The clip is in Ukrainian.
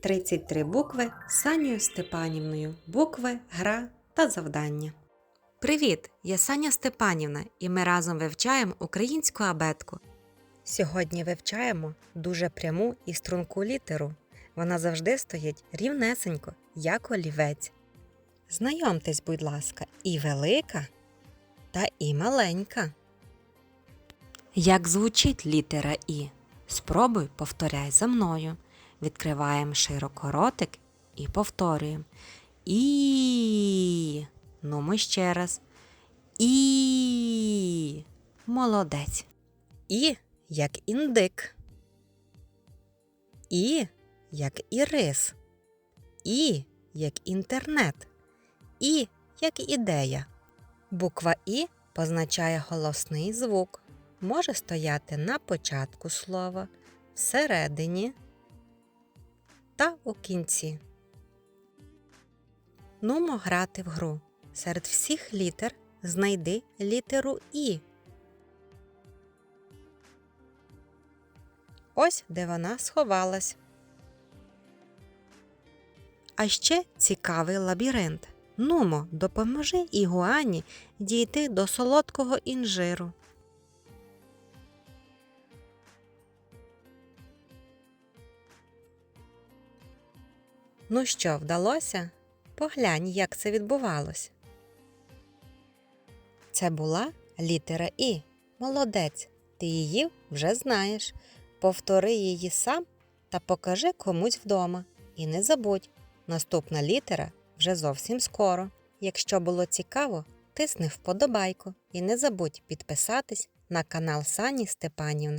33 букви з Санєю Степанівною. Букви, гра та завдання. Привіт! Я Саня Степанівна, і ми разом вивчаємо українську абетку. Сьогодні вивчаємо дуже пряму і струнку літеру. Вона завжди стоїть рівнесенько, як олівець. Знайомтесь, будь ласка, і велика та і маленька. Як звучить літера І? Спробуй повторяй за мною. Відкриваємо широко ротик і повторюємо. І. Ну, ми ще раз. І. Молодець. І як індик. І як ірис. І як інтернет. І як ідея. Буква І позначає голосний звук. Може стояти на початку слова, всередині та у кінці. Нумо грати в гру. Серед всіх літер знайди літеру І. Ось де вона сховалась. А ще цікавий лабіринт. Нумо, допоможи Ігуані дійти до солодкого інжиру. Ну що, вдалося? Поглянь, як це відбувалось. Це була літера І. Молодець, ти її вже знаєш. Повтори її сам та покажи комусь вдома. І не забудь, наступна літера вже зовсім скоро. Якщо було цікаво, тисни вподобайку і не забудь підписатись на канал Сані Степанівни.